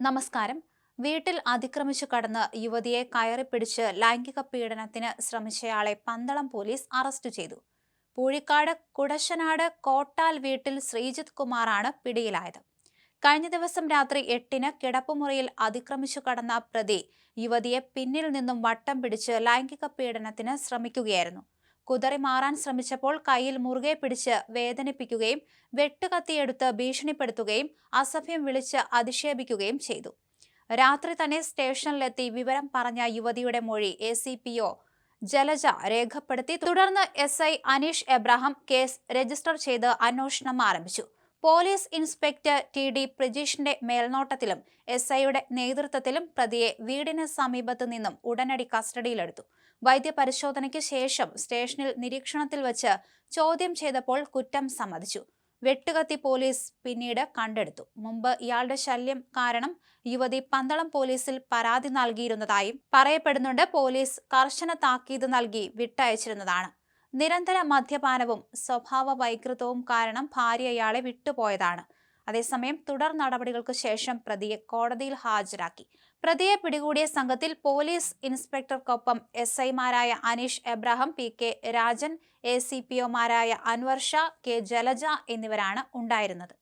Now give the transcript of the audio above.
നമസ്കാരം. വീട്ടിൽ അതിക്രമിച്ചു കടന്ന് യുവതിയെ കയറിപ്പിടിച്ച് ലൈംഗിക പീഡനത്തിന് ശ്രമിച്ചയാളെ പന്തളം പോലീസ് അറസ്റ്റ് ചെയ്തു. പൂഴിക്കാട് കുടശനാട് കോട്ടാൽ വീട്ടിൽ ശ്രീജിത് കുമാറാണ് പിടിയിലായത്. കഴിഞ്ഞ ദിവസം രാത്രി എട്ടിന് കിടപ്പുമുറിയിൽ അതിക്രമിച്ചു കടന്ന പ്രതി യുവതിയെ പിന്നിൽ നിന്നും വട്ടം പിടിച്ച് ലൈംഗിക പീഡനത്തിന് ശ്രമിക്കുകയായിരുന്നു. കുതറി മാറാൻ ശ്രമിച്ചപ്പോൾ കയ്യിൽ മുറുകെ പിടിച്ച് വേദനിപ്പിക്കുകയും വെട്ടുകത്തിയെടുത്ത് ഭീഷണിപ്പെടുത്തുകയും അസഭ്യം വിളിച്ച് അധിക്ഷേപിക്കുകയും ചെയ്തു. രാത്രി തന്നെ സ്റ്റേഷനിലെത്തി വിവരം പറഞ്ഞ യുവതിയുടെ മൊഴി എ ജലജ രേഖപ്പെടുത്തി. തുടർന്ന് S Aneesh Abraham case register ചെയ്ത് അന്വേഷണം ആരംഭിച്ചു. പോലീസ് ഇൻസ്പെക്ടർ ടി ഡി പ്രജീഷിന്റെ മേൽനോട്ടത്തിലും എസ് ഐയുടെ നേതൃത്വത്തിലും പ്രതിയെ വീടിന് സമീപത്തു നിന്നും ഉടനടി കസ്റ്റഡിയിലെടുത്തു. വൈദ്യപരിശോധനയ്ക്ക് ശേഷം സ്റ്റേഷനിൽ നിരീക്ഷണത്തിൽ വച്ച് ചോദ്യം ചെയ്തപ്പോൾ കുറ്റം സമ്മതിച്ചു. വെട്ടുകത്തി പോലീസ് പിന്നീട് കണ്ടെടുത്തു. മുമ്പ് ഇയാളുടെ ശല്യം കാരണം യുവതി പന്തളം പോലീസിൽ പരാതി നൽകിയിരുന്നതായും പറയപ്പെടുന്നുണ്ട്. പോലീസ് കർശന താക്കീത് നൽകി വിട്ടയച്ചിരുന്നതാണ്. നിരന്തര മദ്യപാനവും സ്വഭാവ വൈകൃതവും കാരണം ഭാര്യ അയാളെ വിട്ടുപോയതാണ്. അതേസമയം തുടർ നടപടികൾക്ക് ശേഷം പ്രതിയെ കോടതിയിൽ ഹാജരാക്കി. പ്രതിയെ പിടികൂടിയ സംഘത്തിൽ പോലീസ് ഇൻസ്പെക്ടർക്കൊപ്പം എസ് ഐമാരായ Anish Abraham P K Rajan A C P ഒമാരായ Anwar Shah K Jalaja എന്നിവരാണ് ഉണ്ടായിരുന്നത്.